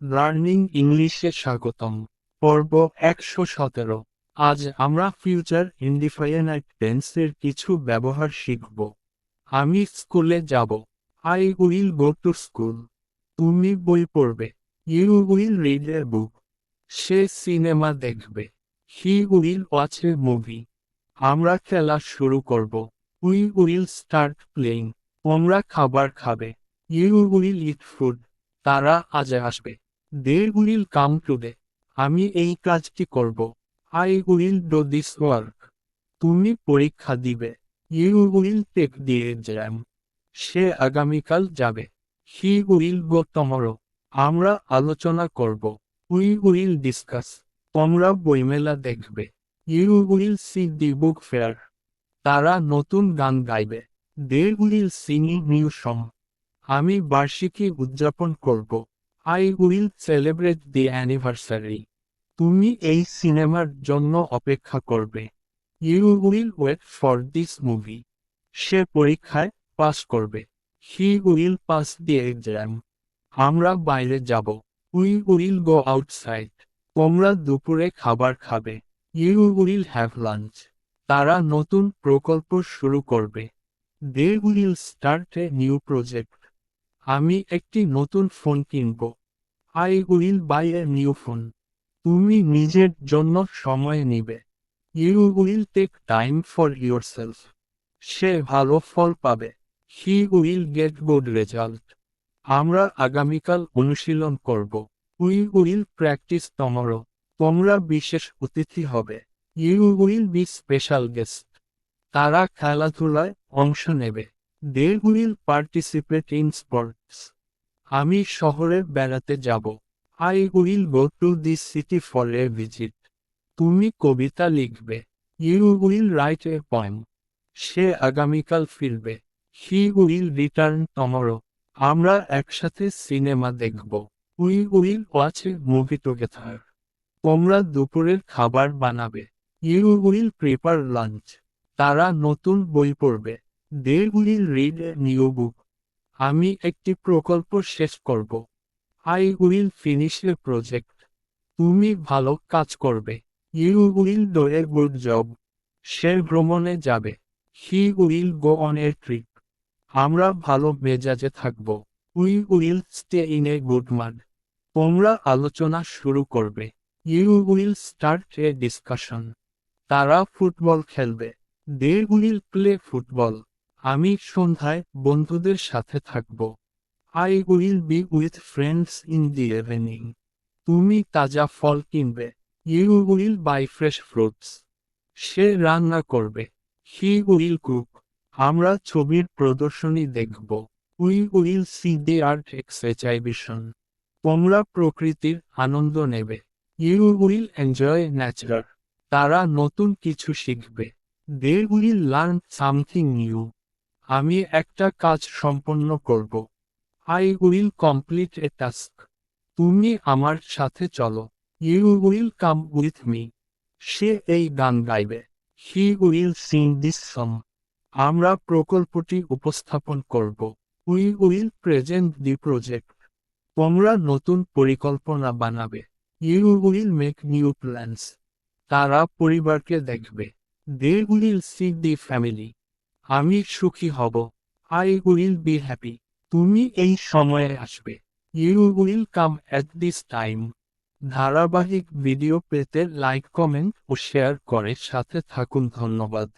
Learning ইংলিশে স্বাগতম। পর্ব একশো সতেরো। আজ আমরা ফিউচার ইন্ডিফাইনাইট টেন্সের কিছু ব্যবহার শিখব। আমি স্কুলে যাব। I will go to school তুমি বই পড়বে। You will read a book say cinema দেখবে। He will watch a movie আমরা খেলা শুরু করব। উই উইল স্টার্ট প্লেইং তোমরা খাবার খাবে। ইউ উইল ইট ফুড তারা আজ আসবে। দে উইল কাম টুডে আমি এই কাজটি করব। I will do this work তুমি পরীক্ষা দিবে। You will take the exam সে আগামীকাল যাবে। হি উইল গো টমরো আমরা আলোচনা করব। উই উইল ডিসকাস তোমরা বইমেলা দেখবে। You will see the book fair তারা নতুন গান গাইবে। They will sing new song আমি বার্ষিকী উদযাপন করব। I will celebrate the anniversary তুমি এই সিনেমার জন্য অপেক্ষা করবে। You will wait for this movie সে পরীক্ষায় পাস করবে। He will pass the exam আমরা বাইরে যাব। উই উইল গো আউটসাইড তোমরা দুপুরে খাবার খাবে। ইউ উইল হ্যাভ লাঞ্চ তারা নতুন প্রকল্প শুরু করবে। They will start a new project আমি একটি নতুন ফোন কিনব। I will buy a new phone তুমি নিজের জন্য সময় নিবে। You will take time for yourself সে ভালো ফল পাবে। He will get good result আমরা আগামীকাল অনুশীলন করব। উই উইল প্র্যাকটিস টমরো তোমরা বিশেষ অতিথি হবে। You will be special guest তারা খেলাধুলায় অংশ নেবে। They will participate in sports আমি শহরে বেড়াতে যাব। I will go to the city for a visit তুমি কবিতা লিখবে। You will write a poem সে আগামীকাল ফিরবে। হি উইল রিটার্ন টমরো আমরা একসাথে সিনেমা দেখব। We will watch a movie together তোমরা দুপুরের খাবার বানাবে। ইউ উইল প্রিপার লাঞ্চ তারা নতুন বই পড়বে। They will read a new book আমি একটি প্রকল্প শেষ করব। I will finish a project তুমি ভালো কাজ করবে। You will do a good job সে ভ্রমণে যাবে। He will go on a trip আমরা ভালো মেজাজে থাকব। We will stay in a good mood তোমরা আলোচনা শুরু করবে। You will start a discussion তারা ফুটবল খেলবে। দে উইল প্লে ফুটবল আমি সন্ধ্যায় বন্ধুদের সাথে থাকব। I will be with friends in the evening তুমি তাজা ফল কিনবে। You will buy fresh fruits সে রান্না করবে। হি উইল কুক আমরা ছবির প্রদর্শনী দেখব। We will see the art exhibition তোমরা প্রকৃতির আনন্দ নেবে। ইউ উইল এনজয় ন্যাচারাল তারা নতুন কিছু শিখবে। They will learn something new আমি একটা কাজ সম্পন্ন করব। I will complete a task তুমি আমার সাথে চলো। You will come with me সে এই গান গাইবে। He will sing this song আমরা প্রকল্পটি উপস্থাপন করব। We will present the project তোমরা নতুন পরিকল্পনা বানাবে। You will make new plans তারা পরিবারকে দেখবে। They will see the family আমি সুখী হব। আই উইল বি হ্যাপি তুমি এই সময়ে আসবে। You will come at this time ধারাবাহিক ভিডিও পেতে লাইক কমেন্ট ও শেয়ার করে সাথে থাকুন। ধন্যবাদ।